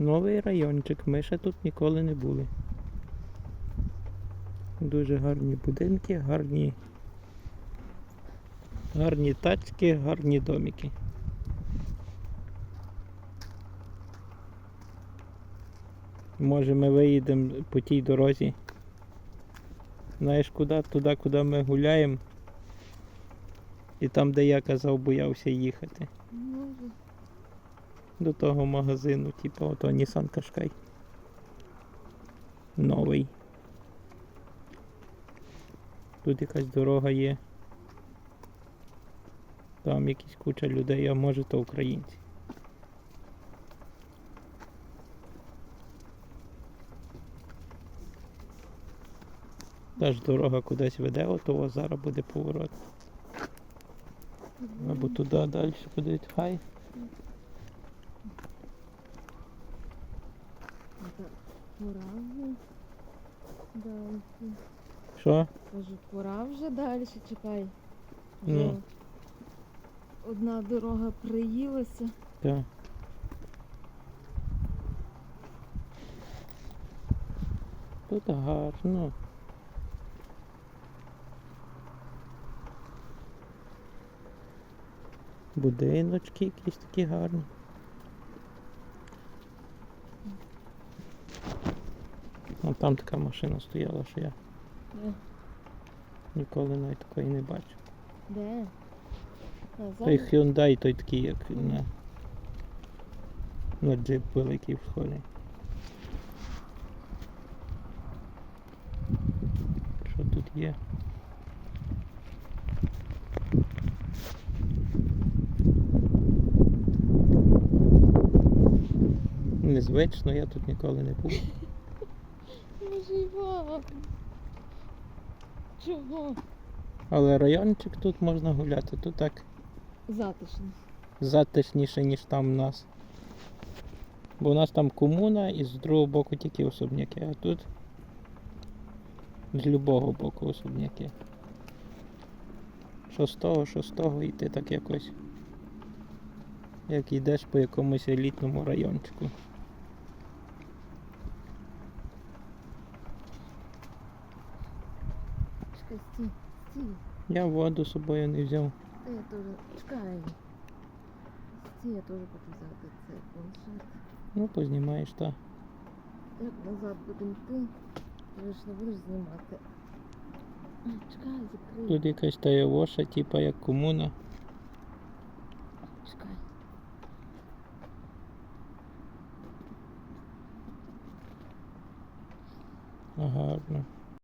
Новий райончик, ми ще тут ніколи не були. Дуже гарні будинки, гарні. Гарні тачки, гарні домики. Може ми виїдемо по тій дорозі. Знаєш куди? Туди, куди ми гуляємо. І там, де я казав, боявся їхати. Може. До того магазину, типу ото Nissan Qashqai. Новий. Тут якась дорога є. Там якісь куча людей, а може то українці. Та ж дорога кудись веде, ото зараз буде поворот. Або туди далі подивіться. Хай. Так, Пора вже далі. Що? Кажу, пора вже далі, чекай. Ну. Одна дорога приїлася. Так. Тут гарно. Будиночки якісь такі гарні. Ну там така машина стояла, що я Де? ніколи навіть такої не бачив. Де? А, Той? Hyundai, той такий, як на, на джип великий в школі. Що тут є? Незвично, я тут ніколи не був. Чого? Але райончик тут можна гуляти, тут так Затишно. затишніше, ніж там у нас. Бо у нас там комуна і з другого боку тільки особняки, а тут з любого боку особняки. Що з того, що з того, і ти так якось. Як йдеш по якомусь елітному райончику. Стій, стій. Я воду з собою не взяв. Та я теж. Чекай. Стій, я теж хочу взяти цей планшет. Ну, познімаєш та. Як назад будемо йти, ти ж не будеш знімати. Чекай, закрий. Тут якась таявоша, типа як комуна. Чекай. А, Гарно.